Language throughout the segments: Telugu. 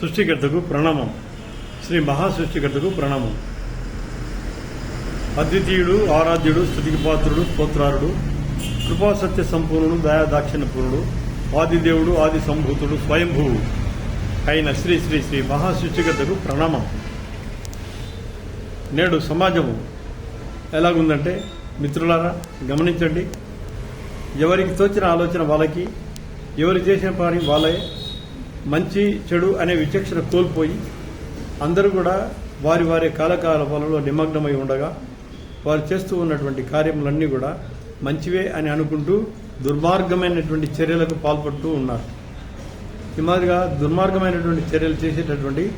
సృష్టికర్తకు ప్రణామం. శ్రీ మహాసృష్టికర్తకు ప్రణామం. అద్వితీయుడు ఆరాధ్యుడు స్థుతికి పాత్రుడు స్తోత్రారుడు కృపాసత్య సంపూర్ణుడు దయా ఆదిదేవుడు ఆది సంభూతుడు స్వయంభువు అయిన శ్రీ శ్రీ శ్రీ మహాసృష్టికర్తకు ప్రణామం. నేడు సమాజము ఎలాగుందంటే మిత్రులారా గమనించండి. ఎవరికి తోచిన ఆలోచన వాళ్ళకి ఎవరు చేసిన పని వాళ్ళే మంచి చెడు అనే విచక్షణ కోల్పోయి అందరూ కూడా వారి వారి కాలకాల నిమగ్నమై ఉండగా వారు చేస్తూ ఉన్నటువంటి కార్యములన్నీ కూడా మంచివే అని అనుకుంటూ దుర్మార్గమైనటువంటి చర్యలకు పాల్పడుతూ ఉన్నారు. ఈ మాదిరిగా దుర్మార్గమైనటువంటి చర్యలు చేసేటటువంటి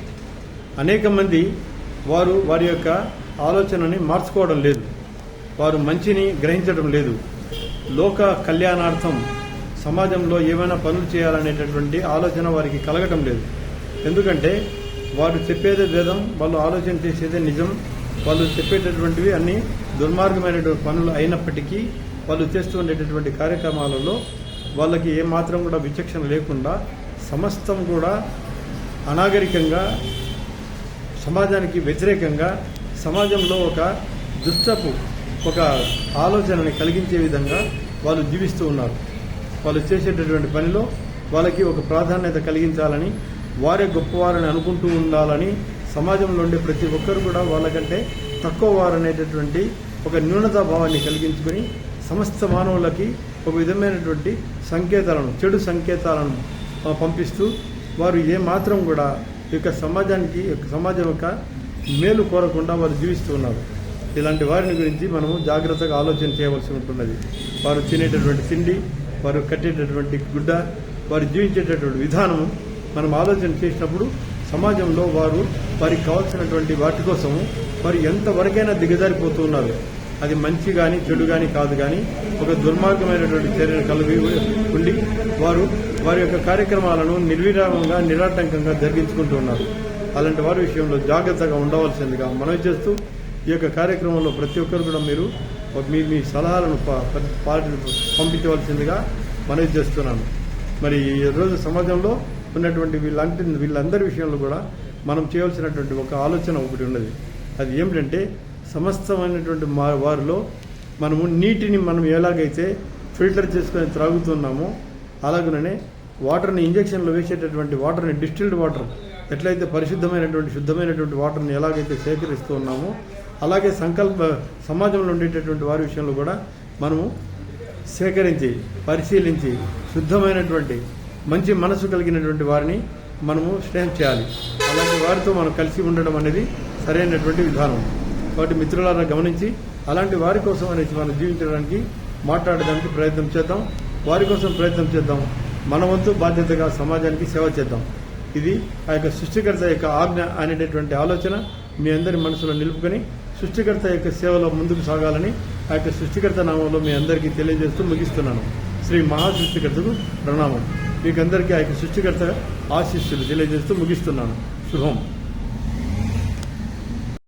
అనేక మంది వారు వారి యొక్క ఆలోచనని మార్చుకోవడం లేదు. వారు మంచిని గ్రహించడం లేదు. లోక కళ్యాణార్థం సమాజంలో ఏమైనా పనులు చేయాలనేటటువంటి ఆలోచన వారికి కలగటం లేదు. ఎందుకంటే వారు చెప్పేదే వేదం వాళ్ళు ఆలోచన చేసేదే నిజం. వాళ్ళు చెప్పేటటువంటివి అన్ని దుర్మార్గమైనటువంటి పనులు అయినప్పటికీ వాళ్ళు చేస్తూ ఉండేటటువంటి కార్యక్రమాలలో వాళ్ళకి ఏమాత్రం కూడా విచక్షణ లేకుండా సమస్తం కూడా అనాగరికంగా సమాజానికి వ్యతిరేకంగా సమాజంలో ఒక దుష్టపు ఒక ఆలోచనని కలిగించే విధంగా వాళ్ళు జీవిస్తూ ఉన్నారు. వాళ్ళు చేసేటటువంటి పనిలో వాళ్ళకి ఒక ప్రాధాన్యత కలిగించాలని వారే గొప్పవారని అనుకుంటూ ఉండాలని సమాజంలో ఉండే ప్రతి ఒక్కరు కూడా వాళ్ళకంటే తక్కువ వారనేటటువంటి ఒక న్యూనతా భావాన్ని కలిగించుకొని సమస్త మానవులకి ఒక విధమైనటువంటి సంకేతాలను చెడు సంకేతాలను పంపిస్తూ వారు ఏ మాత్రం కూడా ఈ యొక్క సమాజానికి యొక్క సమాజం యొక్క మేలు కోరకుండా వారు జీవిస్తూ ఉన్నారు. ఇలాంటి వారిని గురించి మనము జాగ్రత్తగా ఆలోచన చేయవలసి ఉంటున్నది. వారు తినేటటువంటి తిండి వారు కట్టేటటువంటి గుడ్డ వారు జీవించేటటువంటి విధానము మనం ఆలోచన చేసినప్పుడు సమాజంలో వారు వారికి కావాల్సినటువంటి వాటి కోసము వారు ఎంతవరకైనా దిగజారిపోతూ ఉన్నారు. అది మంచి కానీ చెడు కానీ కాదు కానీ ఒక దుర్మార్గమైనటువంటి చర్యలు కలిగి ఉండి వారు వారి యొక్క కార్యక్రమాలను నిర్విరామంగా నిరాటంకంగా జరిగించుకుంటూ ఉన్నారు. అలాంటి వారి విషయంలో జాగ్రత్తగా ఉండవలసిందిగా మనవి చేస్తూ ఈ యొక్క కార్యక్రమంలో ప్రతి ఒక్కరు కూడా మీరు మీ మీ సలహాలను ప- పంపించవలసిందిగా మనవి చేస్తున్నాను. మరి ఈ రోజు సమాజంలో ఉన్నటువంటి వీళ్ళంటి వీళ్ళందరి విషయంలో కూడా మనం చేయవలసినటువంటి ఒక ఆలోచన ఒకటి ఉన్నది. అది ఏమిటంటే సమస్తమైనటువంటి మా వారిలో మనము నీటిని మనం ఎలాగైతే ఫిల్టర్ చేసుకొని త్రాగుతున్నామో అలాగనే వాటర్ని ఇంజక్షన్లో వేసేటటువంటి వాటర్ని డిస్టిల్డ్ వాటర్ ఎట్లయితే పరిశుద్ధమైనటువంటి శుద్ధమైనటువంటి వాటర్ని ఎలాగైతే సేకరిస్తూ ఉన్నామో అలాగే సంకల్ప సమాజంలో ఉండేటటువంటి వారి విషయంలో కూడా మనము సేకరించి పరిశీలించి శుద్ధమైనటువంటి మంచి మనసు కలిగినటువంటి వారిని మనము స్నేహం చేయాలి. అలాంటి వారితో మనం కలిసి ఉండడం అనేది సరైనటువంటి విధానం. కాబట్టి మిత్రులను గమనించి అలాంటి వారి కోసం అనేది మనం జీవించడానికి మాట్లాడడానికి ప్రయత్నం చేద్దాం. వారి కోసం ప్రయత్నం చేద్దాం. మన వంతు బాధ్యతగా సమాజానికి సేవ చేద్దాం. ఇది ఆ యొక్క సృష్టికర్త యొక్క ఆజ్ఞ అనేటటువంటి ఆలోచన మీ అందరి మనసులో నిలుపుకొని సృష్టికర్త యొక్క సేవలో ముందుకు సాగాలని ఆ యొక్క సృష్టికర్త నామంలో మీ అందరికీ తెలియజేస్తూ ముగిస్తున్నాను. శ్రీ మహా సృష్టికర్తకు ప్రణామం. మీకందరికీ ఆ యొక్క సృష్టికర్త ఆశీస్సులు తెలియజేస్తూ ముగిస్తున్నాను. శుభం.